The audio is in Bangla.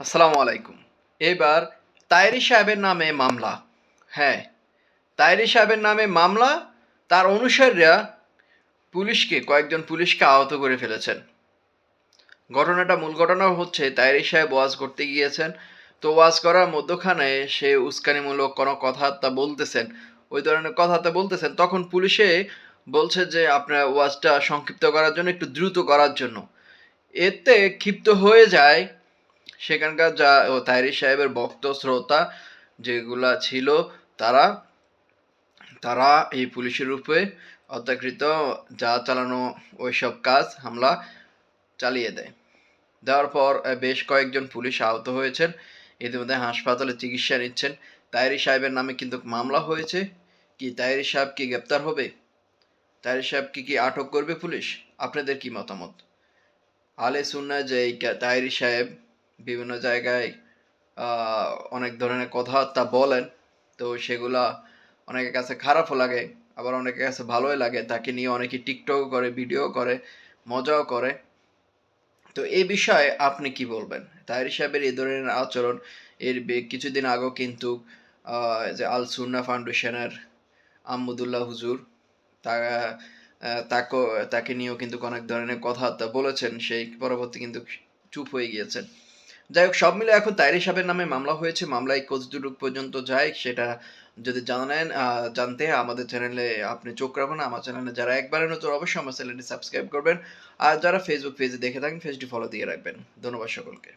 আসসালামু আলাইকুম। এবার তাইরি সাহেবের নামে মামলা। হ্যাঁ তাইরি সাহেবের নামে মামলা, তার অনুসারীরা পুলিশকে, কয়েকজন পুলিশকে আহত করে ফেলেছেন। ঘটনাটা মূল ঘটনা হচ্ছে তায়েরি সাহেব ওয়াজ করতে গিয়েছেন। তো ওয়াজ করার মধ্যখানে সে উস্কানিমূলক কোনো কথাবার্তা বলতেছেন, ওই ধরনের কথাবার্তা বলতেছেন, তখন পুলিশে বলছে যে, আপনার ওয়াজটা সংক্ষিপ্ত করার জন্য, একটু দ্রুত করার জন্য। এতে ক্ষিপ্ত হয়ে যায় সেখানকার যা তাইরি সাহেবের ভক্ত, শ্রোতা যেগুলা ছিল, তারা তারা এই পুলিশের রূপে অত্যাকৃত যা চালানো ওইসব কাজ, হামলা চালিয়ে দেয়। দেওয়ার পর বেশ কয়েকজন পুলিশ আহত হয়েছেন। ইতিমধ্যে হাসপাতালে চিকিৎসা নিচ্ছেন। তাইরি সাহেবের নামে কিন্তু মামলা হয়েছে। কি তাইরি সাহেব কি গ্রেপ্তার হবে? তাইরি সাহেবকে কি আটক করবে পুলিশ? আপনাদের কি মতামত? আলে সুন্না যে কা- সাহেব বিভিন্ন জায়গায় অনেক ধরনের কথাবার্তা বলেন। তো সেগুলা অনেকের কাছে খারাপও লাগে, আবার অনেকের কাছে ভালোই লাগে। তাকে নিয়ে অনেকে টিকটক করে, ভিডিও করে, মজাও করে। তো এই বিষয়ে আপনি কি বলবেন? তাহেরি সাহেবের এই ধরনের আচরণ এর কিছুদিন আগেও কিন্তু যে আল সুন্না ফাউন্ডেশনের আহমদুল্লাহ হুজুর তাকে তাকে নিয়েও কিন্তু অনেক ধরনের কথাবার্তা বলেছেন। সেই পরবর্তী কিন্তু চুপ হয়ে গিয়েছেন। যাই হোক, সব মিলে এখন তাইরি সাহেবের নামে মামলা হয়েছে। মামলায় কতদূর পর্যন্ত যায়, সেটা যদি জানেন জানতে আমাদের চ্যানেলে আপনি চোখ রাখুন আমার চ্যানেলে যারা একবারে নতুন, অবশ্যই আমার চ্যানেলটি সাবস্ক্রাইব করবেন। আর যারা ফেসবুক পেজে দেখে থাকেন পেজটি ফলো দিয়ে রাখবেন। ধন্যবাদ সকলকে।